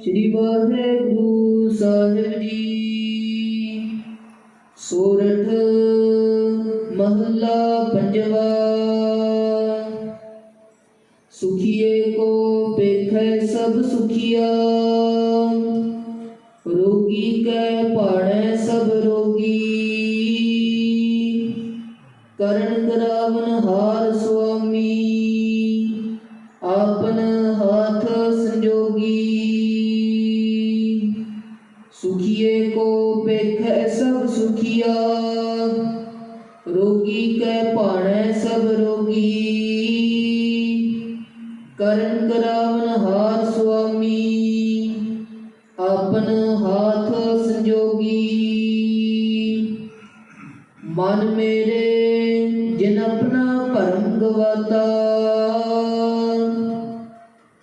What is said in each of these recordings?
ਸ੍ਰੀ ਵਾਹਿਗੁਰੂ ਸਾਹਿਬ ਜੀ। ਸੋਰਠ ਮਹੱਲਾ ਪੰਜਵਾ। ਸੁਖੀਏ ਕੋ ਪੇਖੈ ਸਭ ਸੁਖੀਆ। ਰੋਗੀ ਕੈ ਪਾੜੈ ਸਭ ਰੋਗੀ। ਕਰਨ ਕਰਾਵਨ ਹਾਰ ਸੁਆਮੀ। ਕੋ ਪੇਖੈ ਸਭ ਸੁਖੀਆ। ਰੋਗੀ ਕੈ ਭਾਣੈ ਸਭ ਰੋਗੀ। ਕਰਨ ਕਰਾਵਨ ਹਾਰ ਸੁਆਮੀ। ਆਪਨ ਹਾਥ ਸੰਜੋਗੀ। ਮਨ ਮੇਰੇ ਜਿਨ ਆਪਣਾ ਭਰਮ ਗਵਾਤਾ।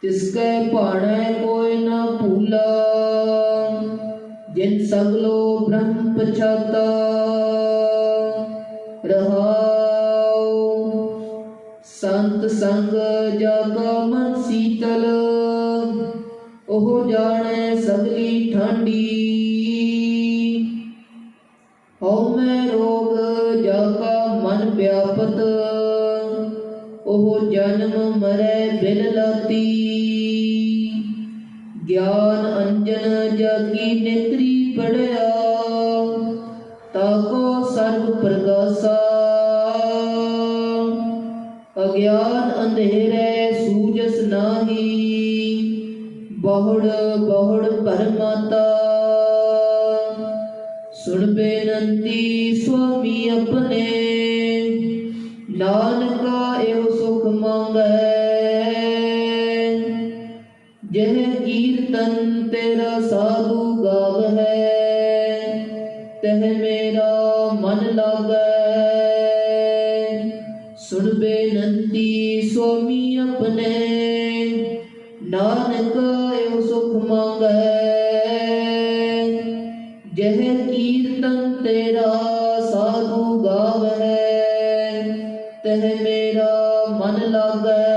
ਤਿਸ ਕੈ ਭਾਣੈ ਕੋਈ ਨਾ ਭੂਲਾ। ਜਿਨ ਸਗਲੋ ਬ੍ਰਹਮ ਪਛਾਤਾ ਰਹਾਉ, ਸੰਤ ਸੰਗ ਜਾ ਮਨ ਸੀਤਲ, ਉਹ ਜਾਣੈ ਸਗਲੀ ਠੰਡੀ। ਹਉ ਮੈਂ ਰੋਗ ਜਾ ਮਨ ਵਿਆਪਤ, ਉਹ ਜਨਮ ਮਰੈ ਬਿਲ ਲਾਤੀ। ਗਿਆਨ ਅੰਜਨ ਜਾਗੀ ਨੇਤਰੀ ਪੜਿਆ ਤਾਕੋ ਸਰਬ ਪ੍ਰਗਾਸਾ। ਅਗਿਆਨ ਅੰਧੇਰੇ ਸੂਜਸ ਨਾਹੀ, ਬਹੁੜ ਬਹੁੜ ਪਰਮਾਤਾ। ਸੁਣ ਬੇਨੰਤੀ ਸੁਆਮੀ ਆਪਣੇ, ਨਾਨਕਾ ਇਹੋ ਸੁਖ ਮੰਗੈ। ਜਹ ਕੀਰਤਨ ਤੇਰਾ ਸਾਧੂ ਗਾਵ ਹੈ, ਤਹ ਮੇਰਾ ਮਨ ਲਾਗੈ। ਸੁਣ ਬੇਨਤੀ ਸੁਆਮੀ ਆਪਣੇ, ਨਾਨਕ ਇਹੋ ਸੁਖ ਮੰਗੈ। ਜਹ ਕੀਰਤਨ ਤੇਰਾ ਸਾਧੂ ਗਾਵ ਹੈ, ਤਹ ਮੇਰਾ ਮਨ ਲਾਗੈ।